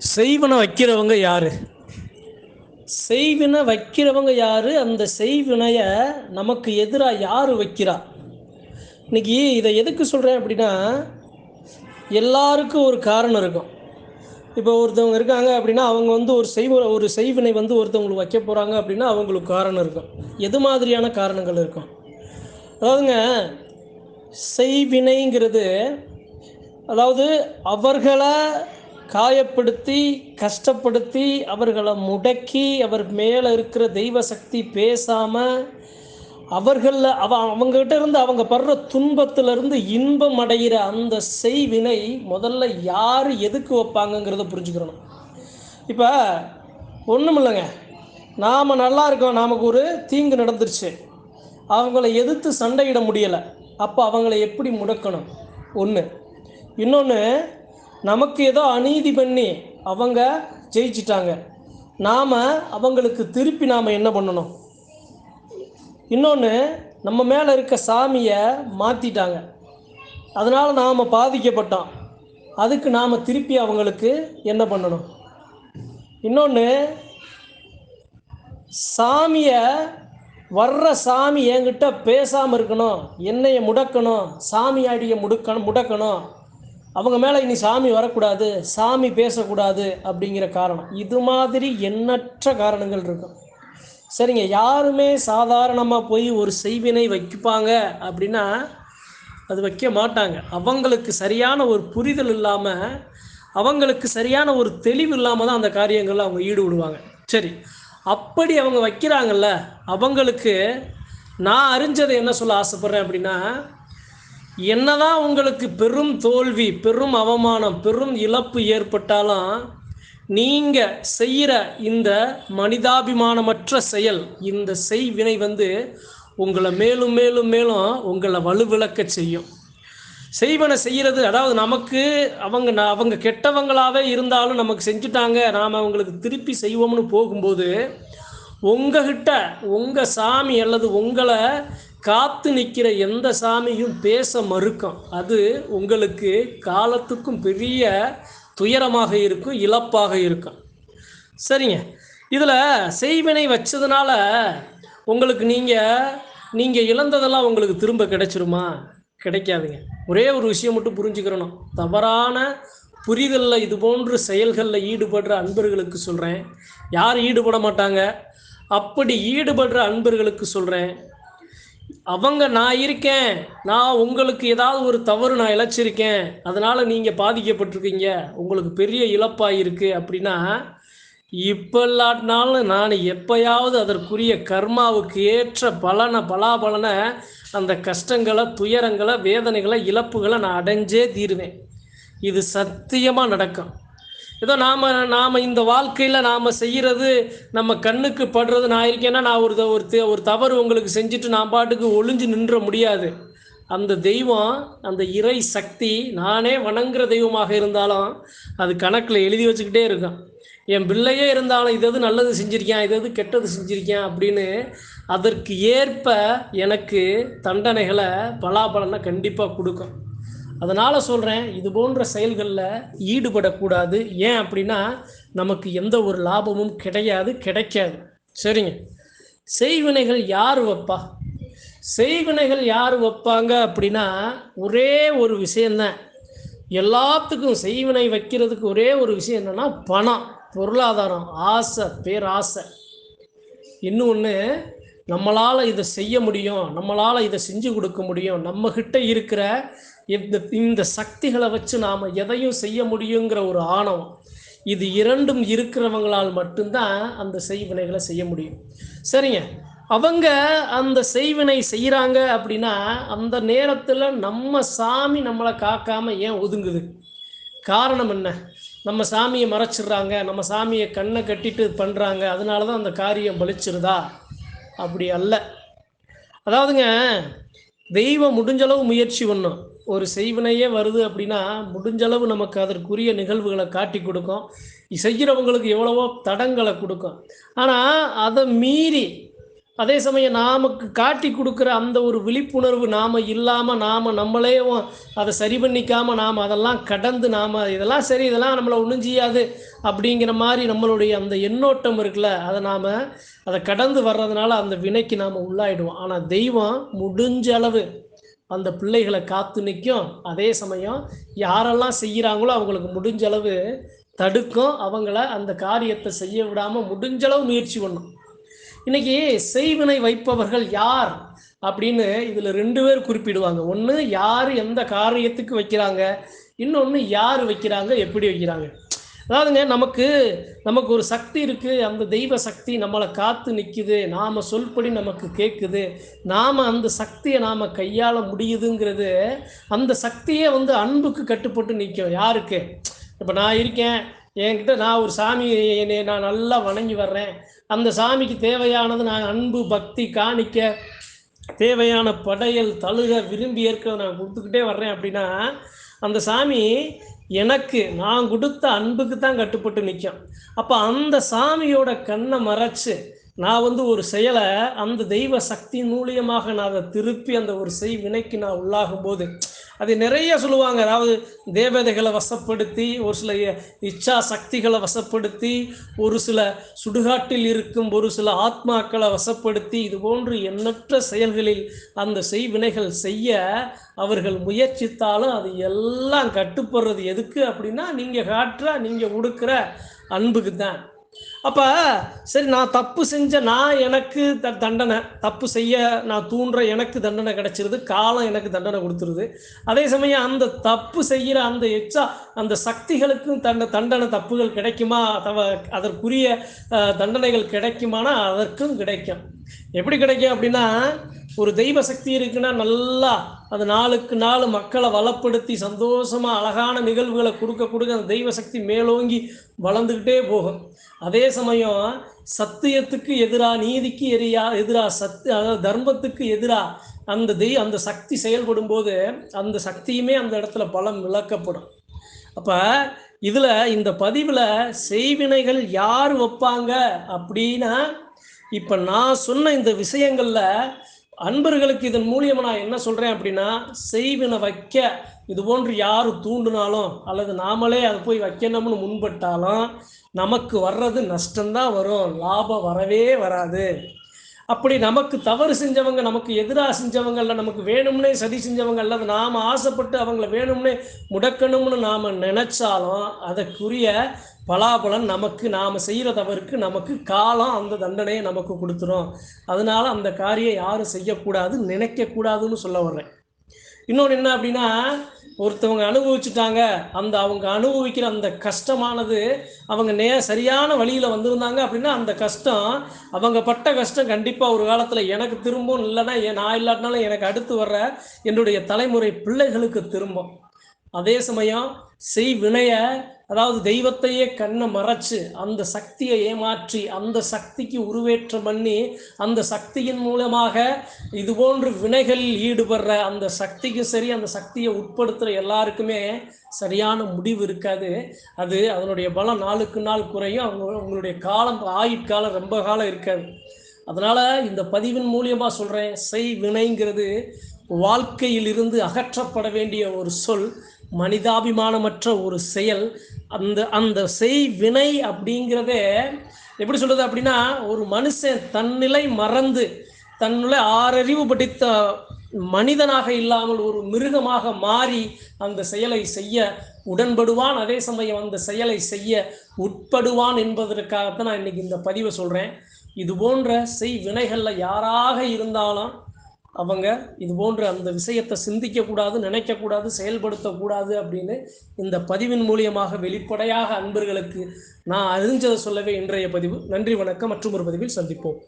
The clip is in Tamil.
செய்வனை வைக்கிறவங்க யார்? செய்வினை வைக்கிறவங்க யார்? அந்த செய்வினையை நமக்கு எதிராக யார் வைக்கிறா? இன்னைக்கு இதை எதுக்கு சொல்கிறேன் அப்படின்னா எல்லாருக்கும் ஒரு காரணம் இருக்கும். இப்போ ஒருத்தவங்க இருக்காங்க அப்படின்னா அவங்க வந்து ஒரு செய்வ ஒரு செய்வினை வந்து ஒருத்தவங்களுக்கு வைக்க போகிறாங்க அப்படின்னா அவங்களுக்கு காரணம் இருக்கும். எது மாதிரியான காரணங்கள் இருக்கும்? அதாவதுங்க செய்வினைங்கிறது அதாவது அவர்களை காயப்படுத்தி கஷ்டப்படுத்தி அவர்களை முடக்கி அவர் மேலே இருக்கிற தெய்வ சக்தி பேசாமல் அவர்களில் அவ அவங்ககிட்ட இருந்து அவங்க படுற துன்பத்திலிருந்து இன்பம் அடைகிற அந்த செய்வினை முதல்ல யார் எதுக்கு வைப்பாங்கங்கிறத புரிஞ்சுக்கிறணும். இப்போ ஒன்றும் இல்லைங்க. நாம் நல்லா இருக்கோம். நமக்கு ஒரு தீங்கு நடந்துருச்சு. அவங்கள எதிர்த்து சண்டையிட முடியலை. அப்போ அவங்கள எப்படி முடக்கணும்? ஒன்று இன்னொன்று நமக்கு ஏதோ அநீதி பண்ணி அவங்க ஜெயிச்சிட்டாங்க. நாம் அவங்களுக்கு திருப்பி நாம் என்ன பண்ணணும்? இன்னொன்று நம்ம மேலே இருக்க சாமியை மாற்றிட்டாங்க அதனால் நாம் பாதிக்கப்பட்டோம். அதுக்கு நாம் திருப்பி அவங்களுக்கு என்ன பண்ணணும்? இன்னொன்று சாமியை வர்ற சாமி என்கிட்ட பேசாமல் இருக்கணும். என்னைய முடக்கணும். சாமியாடியை முடுக்க முடக்கணும். அவங்க மேலே இனி சாமி வரக்கூடாது சாமி பேசக்கூடாது அப்படிங்கிற காரணம். இது மாதிரி எண்ணற்ற காரணங்கள் இருக்கும். சரிங்க யாருமே சாதாரணமாக போய் ஒரு செய்வினை வைப்பாங்க அப்படின்னா அது வைக்க மாட்டாங்க. அவங்களுக்கு சரியான ஒரு புரிதல் இல்லாமல் அவங்களுக்கு சரியான ஒரு தெளிவு இல்லாமல் தான் அந்த காரியங்களில் அவங்க ஈடுபடுவாங்க. சரி அப்படி அவங்க வைக்கிறாங்கல்ல அவங்களுக்கு நான் அறிஞ்சதை என்ன சொல்ல ஆசைப்பட்றேன் அப்படின்னா என்னதான் உங்களுக்கு பெரும் தோல்வி பெரும் அவமானம் பெரும் இழப்பு ஏற்பட்டாலும் நீங்கள் செய்கிற இந்த மனிதாபிமானமற்ற செயல் இந்த செய்வினை வந்து உங்களை மேலும் மேலும் மேலும் உங்களை வலுவிளக்க செய்யும். செய்வனை செய்கிறது அதாவது நமக்கு அவங்க அவங்க கெட்டவங்களாகவே இருந்தாலும் நமக்கு செஞ்சுட்டாங்க நாம் அவங்களுக்கு திருப்பி செய்வோம்னு போகும்போது உங்ககிட்ட உங்கள் சாமி அல்லது உங்களை காத்து நிற்கிற எந்த சாமியும் பேச மறுக்கும். அது உங்களுக்கு காலத்துக்கும் பெரிய துயரமாக இருக்கும் இழப்பாக இருக்கும். சரிங்க. இதில் செய்வினை வச்சதுனால உங்களுக்கு நீங்கள் நீங்கள் இழந்ததெல்லாம் உங்களுக்கு திரும்ப கிடைச்சிருமா? கிடைக்காதுங்க. ஒரே ஒரு விஷயம் மட்டும் புரிஞ்சுக்கிறணும். தவறான புரிதலில் இது போன்ற செயல்களில் ஈடுபடுற அன்பர்களுக்கு சொல்கிறேன் யார் ஈடுபட மாட்டாங்க? அப்படி ஈடுபடுற அன்பர்களுக்கு சொல்கிறேன் அவங்க நான் இருக்கேன் நான் உங்களுக்கு ஏதாவது ஒரு தவறு நான் இழைச்சிருக்கேன் அதனால் நீங்கள் பாதிக்கப்பட்டிருக்கீங்க உங்களுக்கு பெரிய இழப்பாக இருக்குது அப்படின்னா இப்போ இல்லாட்டினாலும் நான் எப்பயாவது அதற்குரிய கர்மாவுக்கு ஏற்ற பலனை பலாபலனை அந்த கஷ்டங்களை துயரங்களை வேதனைகளை இழப்புகளை நான் அடைஞ்சே தீருவேன். இது சத்தியமாக நடக்கும். ஏதோ நாம் நாம் இந்த வாழ்க்கையில் நாம் செய்கிறது நம்ம கண்ணுக்கு படுறது நான் இருக்கேன்னா நான் ஒரு ஒரு ஒரு தவறு உங்களுக்கு செஞ்சுட்டு நான் பாட்டுக்கு ஒளிஞ்சு நின்ற முடியாது. அந்த தெய்வம் அந்த இறை சக்தி நானே வணங்குற தெய்வமாக இருந்தாலும் அது கணக்கில் எழுதி வச்சுக்கிட்டே இருக்கும். என் பிள்ளையே இருந்தாலும் இது எது நல்லது செஞ்சுருக்கேன் இது எது கெட்டது செஞ்சுருக்கேன் அப்படின்னு அதற்கு ஏற்ப எனக்கு தண்டனைகளை பலாபலனை கண்டிப்பாக கொடுக்கும். அதனால் சொல்கிறேன் இது போன்ற செயல்களில் ஈடுபடக்கூடாது. ஏன் அப்படின்னா நமக்கு எந்த ஒரு லாபமும் கிடையாது கிடைக்காது. சரிங்க. செய்வினைகள் யார் வைப்பா? செய்வினைகள் யார் வைப்பாங்க அப்படின்னா ஒரே ஒரு விஷயந்தான். எல்லாத்துக்கும் செய்வினை வைக்கிறதுக்கு ஒரே ஒரு விஷயம் என்னென்னா பணம் பொருளாதாரம் ஆசை பேராசை. இன்னொன்று நம்மளால் இதை செய்ய முடியும் நம்மளால் இதை செஞ்சு கொடுக்க முடியும் நம்மக்கிட்ட இருக்கிற இந்த இந்த சக்திகளை வச்சு நாம் எதையும் செய்ய முடியுங்கிற ஒரு ஆணவம் இது இரண்டும் இருக்கிறவங்களால் மட்டும்தான் அந்த செய்வினைகளை செய்ய முடியும். சரிங்க. அவங்க அந்த செய்வினை செய்கிறாங்க அப்படின்னா அந்த நேரத்தில் நம்ம சாமி நம்மளை காக்காமல் ஏன் ஒதுங்குது? காரணம் என்ன? நம்ம சாமியை மறைச்சிடுறாங்க நம்ம சாமியை கண்ணை கட்டிட்டு பண்ணுறாங்க அதனால தான் அந்த காரியம் பலிச்சிருதா? அப்படி அல்ல. அதாவதுங்க தெய்வம் முடிஞ்சளவு முயற்சி பண்ணும். ஒரு செய்வினையே வருது அப்படின்னா முடிஞ்சளவு நமக்கு அதற்குரிய நிகழ்வுகளை காட்டி கொடுக்கும். செய்கிறவங்களுக்கு எவ்வளவோ தடங்களை கொடுக்கும். ஆனால் அதை மீறி அதே சமயம் நாமக்கு காட்டி கொடுக்குற அந்த ஒரு விழிப்புணர்வு நாம் இல்லாமல் நாம் நம்மளே அதை சரி பண்ணிக்காமல் நாம் அதெல்லாம் கடந்து நாம் இதெல்லாம் சரி இதெல்லாம் நம்மளை ஒன்றும் செய்யாது அப்படிங்கிற மாதிரி நம்மளுடைய அந்த எண்ணோட்டம் இருக்குல்ல அதை நாம் அதை கடந்து வர்றதுனால அந்த வினைக்கு நாம் உள்ளாயிடுவோம். ஆனால் தெய்வம் முடிஞ்ச அளவு அந்த பிள்ளைகளை காத்து நிற்கும் அதே சமயம் யாரெல்லாம் செய்கிறாங்களோ அவங்களுக்கு முடிஞ்ச அளவு தடுக்கும். அவங்கள அந்த காரியத்தை செய்ய விடாமல் முடிஞ்ச அளவு முயற்சி பண்ணும். இன்னைக்கு செய்வினை வைப்பவர்கள் யார் அப்படின்னு இதில் ரெண்டு பேர் குறிப்பிடுவாங்க. ஒன்று யார் எந்த காரியத்துக்கு வைக்கிறாங்க? இன்னொன்று யார் வைக்கிறாங்க? எப்படி வைக்கிறாங்க? அதாவதுங்க நமக்கு நமக்கு ஒரு சக்தி இருக்குது அந்த தெய்வ சக்தி நம்மளை காத்து நிற்குது நாம் சொல்படி நமக்கு கேட்குது நாம் அந்த சக்தியை நாம் கையாள முடியுதுங்கிறது அந்த சக்தியே வந்து அன்புக்கு கட்டுப்பட்டு நிற்கும் யாருக்கு? இப்போ நான் இருக்கேன். என்கிட்ட நான் ஒரு சாமி என்னை நான் நல்லா வணங்கி வர்றேன். அந்த சாமிக்கு தேவையானது நான் அன்பு பக்தி காணிக்க தேவையான படையல் தழுக விரும்பி ஏற்க நான் கொடுத்துக்கிட்டே வர்றேன் அப்படின்னா அந்த சாமி எனக்கு நான் கொடுத்த அன்புக்கு தான் கட்டுப்பட்டு நிற்கும். அப்போ அந்த சாமியோட கண்ணை மறைச்சு நான் வந்து ஒரு செயலை அந்த தெய்வ சக்தி மூலியமாக நான் அதை திருப்பி அந்த ஒரு செய் வினைக்கு நான் உள்ளாகும் போது அது நிறைய சொல்லுவாங்க. அதாவது தேவதைகளை வசப்படுத்தி ஒரு சில இச்சா சக்திகளை வசப்படுத்தி ஒரு சில சுடுகாட்டில் இருக்கும் ஒரு சில ஆத்மாக்களை வசப்படுத்தி இது போன்று எண்ணற்ற செயல்களில் அந்த செய்வினைகள் செய்ய அவர்கள் முயற்சித்தாலும் அது எல்லாம் கட்டுப்படுறது எதுக்கு அப்படின்னா நீங்கள் காட்டுற நீங்கள் கொடுக்குற அன்புக்கு தான் அப்போ சரி நான் தப்பு செஞ்ச நான் எனக்கு த தண்டனை. தப்பு செய்ய நான் தூண்டுற எனக்கு தண்டனை கிடைச்சிருது காலம் எனக்கு தண்டனை கொடுத்துருது. அதே சமயம் அந்த தப்பு செய்கிற அந்த எச்சா அந்த சக்திகளுக்கும் தண்ட தண்டனை தப்புகள் கிடைக்குமா? தவ அதற்குரிய தண்டனைகள் கிடைக்குமானா அதற்கும் கிடைக்கும். எப்படி கிடைக்கும் அப்படின்னா ஒரு தெய்வ சக்தி இருக்குன்னா நல்லா அது நாளுக்கு நாள் மக்களை வளப்படுத்தி சந்தோஷமாக அழகான நிகழ்வுகளை கொடுக்க கொடுக்க அந்த தெய்வ சக்தி மேலோங்கி வளர்ந்துக்கிட்டே போகும். அதே சமயம் சத்தியத்துக்கு எதிராக நீதிக்கு எரியா எதிராக சத்து அதாவது தர்மத்துக்கு எதிராக அந்த தெய் அந்த சக்தி செயல்படும் போது அந்த சக்தியுமே அந்த இடத்துல பலம் விளக்கப்படும். அப்போ இதில் இந்த பதிவில் செய்வினைகள் யார் வைப்பாங்க அப்படின்னா இப்போ நான் சொன்ன இந்த விஷயங்களில் அன்பர்களுக்கு இதன் மூலியமா நான் என்ன சொல்கிறேன் அப்படின்னா செய்வினை வைக்க இது போன்று யார் தூண்டினாலும் அல்லது நாமளே அதை போய் வைக்கணும்னு முன்பட்டாலும் நமக்கு வர்றது நஷ்டம்தான் வரும். லாபம் வரவே வராது. அப்படி நமக்கு தவறு செஞ்சவங்க நமக்கு எதிராக செஞ்சவங்கள நமக்கு வேணும்னே சதி செஞ்சவங்க அல்லது நாம் ஆசைப்பட்டு அவங்கள வேணும்னே முடக்கணும்னு நாம் நினச்சாலும் அதற்குரிய பலாபலன் நமக்கு நாம் செய்கிற தவறுக்கு நமக்கு காலம் அந்த தண்டனையை நமக்கு கொடுத்துரும். அதனால் அந்த காரியம் யாரும் செய்யக்கூடாது நினைக்கக்கூடாதுன்னு சொல்ல வர்றேன். இன்னொன்று என்ன அப்படின்னா ஒருத்தவங்க அனுபவிச்சுட்டாங்க. அந்த அவங்க அனுபவிக்கிற அந்த கஷ்டமானது அவங்க நே சரியான வழியில் வந்திருந்தாங்க அப்படின்னா அந்த கஷ்டம் அவங்க பட்ட கஷ்டம் கண்டிப்பாக ஒரு காலத்தில் எனக்கு திரும்பும் இல்லைன்னா நான் இல்லாட்டினாலும் எனக்கு அடுத்து வர்ற என்னுடைய தலைமுறை பிள்ளைகளுக்கு திரும்பும். அதே சமயம் செய் வினையை அதாவது தெய்வத்தையே கண்ணை மறைச்சு அந்த சக்தியை ஏமாற்றி அந்த சக்திக்கு உருவேற்றம் பண்ணி அந்த சக்தியின் மூலமாக இது போன்று வினைகளில் ஈடுபடுற அந்த சக்திக்கு சரி அந்த சக்தியை உட்படுத்துகிற எல்லாருக்குமே சரியான முடிவு இருக்காது. அது அதனுடைய பலம் நாளுக்கு நாள் குறையும். அவங்க அவங்களுடைய காலம் ஆயுட்காலம் ரொம்ப காலம் இருக்காது. அதனால் இந்த பதிவின் மூலியமாக சொல்கிறேன் செய் வினைங்கிறது வாழ்க்கையிலிருந்து அகற்றப்பட வேண்டிய ஒரு சொல். மனிதாபிமானமற்ற ஒரு செயல். அந்த அந்த செய் வினை அப்படிங்கிறதே எப்படி சொல்கிறது அப்படின்னா ஒரு மனுஷன் தன்னிலை மறந்து தன்னிலை ஆறறிவு படித்த மனிதனாக இல்லாமல் ஒரு மிருகமாக மாறி அந்த செயலை செய்ய உடன்படுவான். அதே சமயம் அந்த செயலை செய்ய உட்படுவான் என்பதற்காகத்தான் நான் இன்னைக்கு இந்த பதிவை சொல்கிறேன் இது போன்ற செய் வினைகளில் யாராக இருந்தாலும் அவங்க இது போன்ற அந்த விஷயத்தை சிந்திக்கக்கூடாது நினைக்கக்கூடாது செயல்படுத்தக்கூடாது அப்படின்னு இந்த பதிவின் மூலியமாக வெளிப்படையாக அன்பர்களுக்கு நான் அறிஞ்சதை சொல்லவே இன்றைய பதிவு. நன்றி வணக்கம். மற்றும் ஒரு பதிவில் சந்திப்போம்.